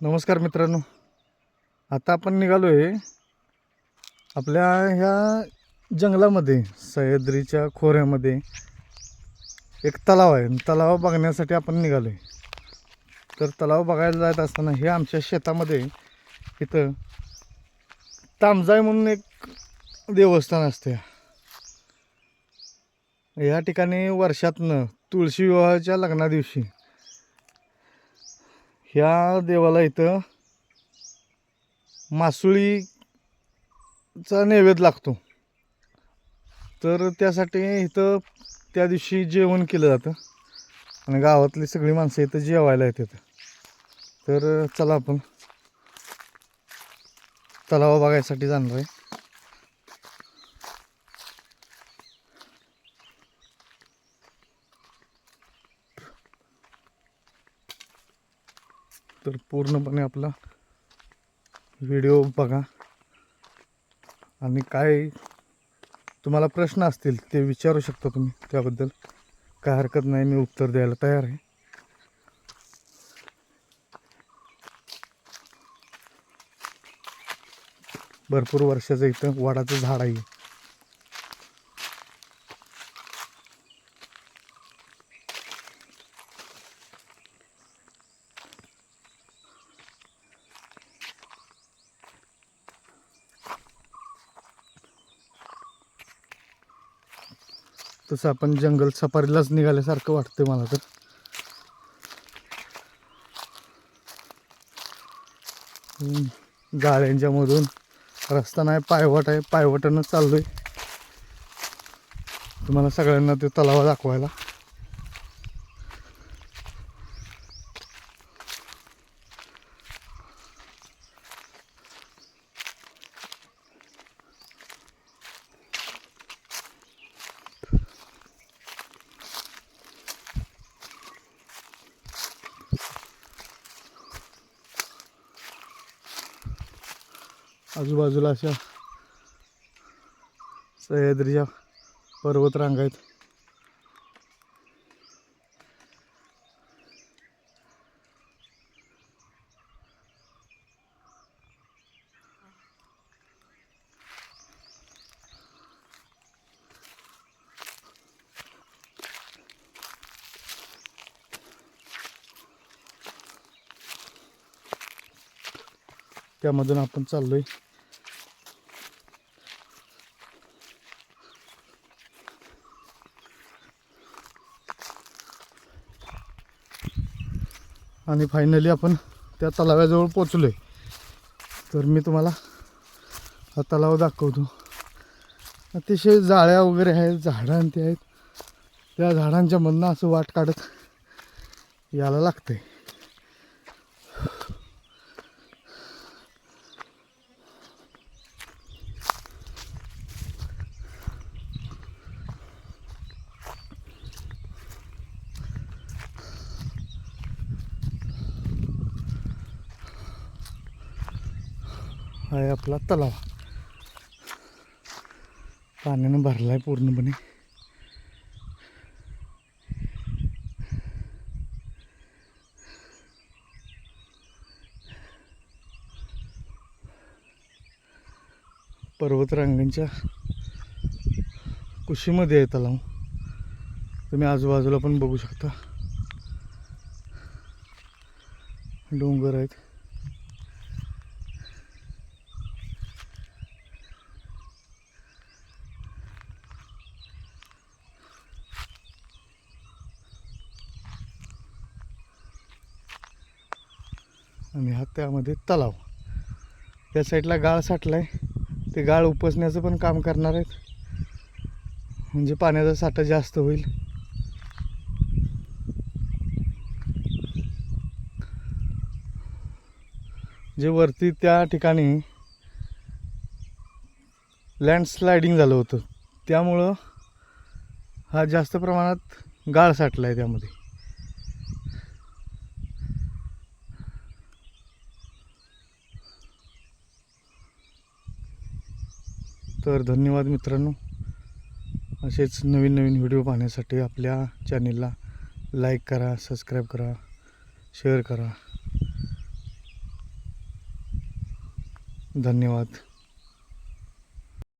नमस्कार मित्रांनो. आता आपण निघालो आहे आपल्या ह्या जंगलामध्ये सह्याद्रीच्या खोऱ्यामध्ये. एक तलाव आहे. तलाव बघण्यासाठी आपण निघालो आहे तर तलाव बघायला जात असताना हे आमच्या शेतामध्ये इथं तामजाय म्हणून एक देवस्थान असते या ठिकाणी वर्षातनं तुळशी विवाहाच्या लग्ना दिवशी ह्या देवाला इथं मासुळीचा नैवेद्य लागतो. तर त्यासाठी इथं त्या दिवशी जेवण केलं जातं. आणि गावातली सगळी माणसं इथं जेवायला येतात. तर चला आपण तलावा बघायसाठी जाणार आहे. तर पूर्णपणे आपला व्हिडिओ बघा. आणि काय तुम्हाला प्रश्न असतील ते विचारू शकता तुम्ही त्याबद्दल. काय हरकत नाही मी उत्तर द्यायला तयार आहे. भरपूर वर्षाचं इथं वाडाचं झाड आहे. तसं आपण जंगल सफारीलाच निघाल्यासारखं वाटतं मला तर. गाड्यांच्यामधून गाड्यांच्या मधून रस्ता नाही पायवाट आहे पायवाटानं चाललोय. तुम्हाला सगळ्यांना ते तलावा दाखवायला. आजूबाजूला अशा सह्याद्रीच्या पर्वतरांगा आहेत. त्यामधून आपण चाललोय. आणि फायनली आपण त्या तलावाजवळ पोचलो आहे तर मी तुम्हाला हा तलाव दाखवतो. अतिशय जाळ्या वगैरे आहेत झाडं आणि ते आहेत. त्या झाडांच्या मधनं असं वाट काढत यायला लागतं आहे आहे आपला तलाव. पाण्यानं भरला आहे पूर्णपणे. पर्वतरांगांच्या कुशीमध्ये आहे तलाव. तुम्ही आजूबाजूला पण बघू शकता. डोंगर आहेत. आणि हा त्यामध्ये तलाव. त्या साईडला गाळ साठला आहे ते गाळ उपसण्याचं पण काम करणार आहेत. म्हणजे पाण्याचा साठा जास्त होईल. जे वरती त्या ठिकाणी लँडस्लायडिंग झालं होतं. त्यामुळं हा जास्त प्रमाणात गाळ साठला आहे त्यामध्ये. तर धन्यवाद मित्रांनो. असेच नवीन नवीन व्हिडिओ पाहण्यासाठी आपल्या चॅनेलला लाईक करा सबस्क्राईब करा शेअर करा. धन्यवाद.